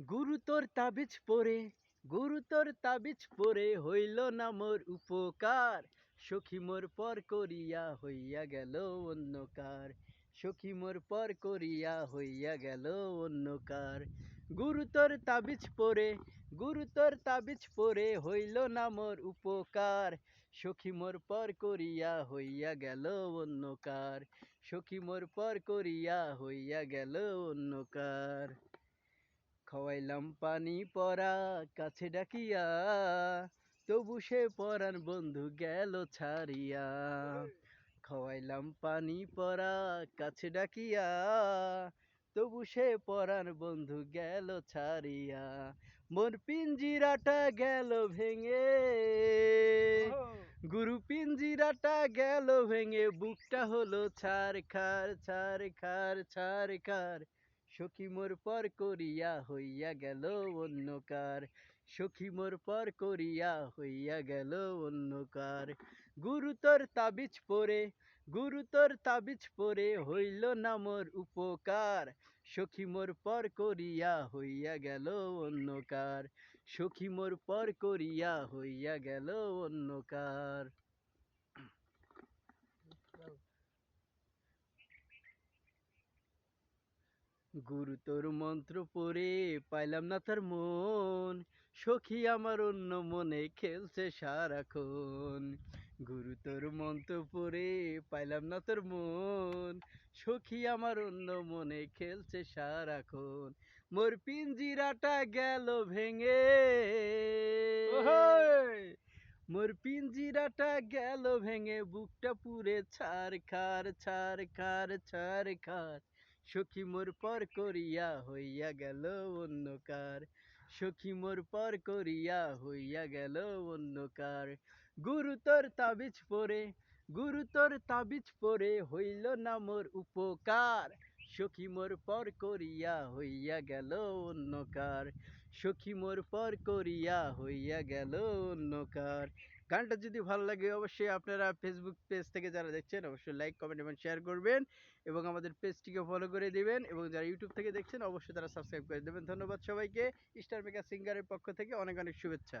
গুরুতর তাবিজ পরে গুরুতর তাবিজ পরে হইল না মোর উপকার। সখী মোর পর করিয়া হইয়া গেল অন্যকার সখী মোর পর করিয়া হইয়া গেল অন্যকার গুরুতর তাবিজ পরে গুরুতর তাবিজ পরে হইল না মোর উপকার। সখী মোর পর করিয়া হইয়া গেল অন্যকার সখী মোর পর করিয়া হইয়া গেল অন্যকার খাওয়াইলাম পানি পরা কাছে ডাকিয়া তবু সে পরার বন্ধু গেল ছাড়িয়া। খাওয়াইলাম পানি পরা কাছে ডাকিয়া তবু সে পরার বন্ধু গেল ছাড়িয়া। মোর পিঞ্জিরাটা গেল ভেঙে গুরু পিঞ্জিরাটা গেল ভেঙে বুকটা হলো ছার খার ছার খার ছার খার সখী মোর পর করিয়া হইয়া গেল অন্যকার সখী মোর পর করিয়া হইয়া গেল অন্যকার গুরুতর তাবিজ পরে গুরুতর তাবিজ পরে হইল না মোর উপকার। সখী মোর পর করিয়া হইয়া গেল অন্যকার সখী মোর পর করিয়া হইয়া গেল অন্যকার গুরুতর মন্ত্র পড়ে পাইলাম না তার মন। সখী আমার অন্য মনে খেলছে সারাক্ষণ। গুরুতর মন্ত্র পড়ে পাইলাম না তোর মন। সখী আমার অন্য মনে খেলছে সারাক্ষণ। মোর পিঞ্জিরাটা গেল ভেঙে। মোর পিঞ্জিরাটা গেল ভেঙে বুকটা পুরে ছার খার ছার খার ছার খার সখী মোর পর করিয়া হইয়া গেল অন্যকার সখী মোর পর করিয়া হইয়া গেল অন্যকার গুরুতর তাবিজ পরে গুরুতর তাবিজ পরে হইল না মোর উপকার। সখী মোর পর করিয়া হইয়া গেল অন্যকার সখী মোর পর করিয়া হইয়া গেল অন্যকার গানটা যদি ভালো লাগে অবশ্যই আপনারা ফেসবুক পেজ থেকে যারা দেখছেন, অবশ্যই লাইক কমেন্ট এবং শেয়ার করবেন এবং আমাদের পেজটিকে ফলো করে দিবেন এবং যারা ইউটিউব থেকে দেখছেন, অবশ্যই তারা সাবস্ক্রাইব করে দেবেন। ধন্যবাদ সবাইকে। স্টার মেকার সিঙ্গারের পক্ষ থেকে অনেক অনেক শুভেচ্ছা।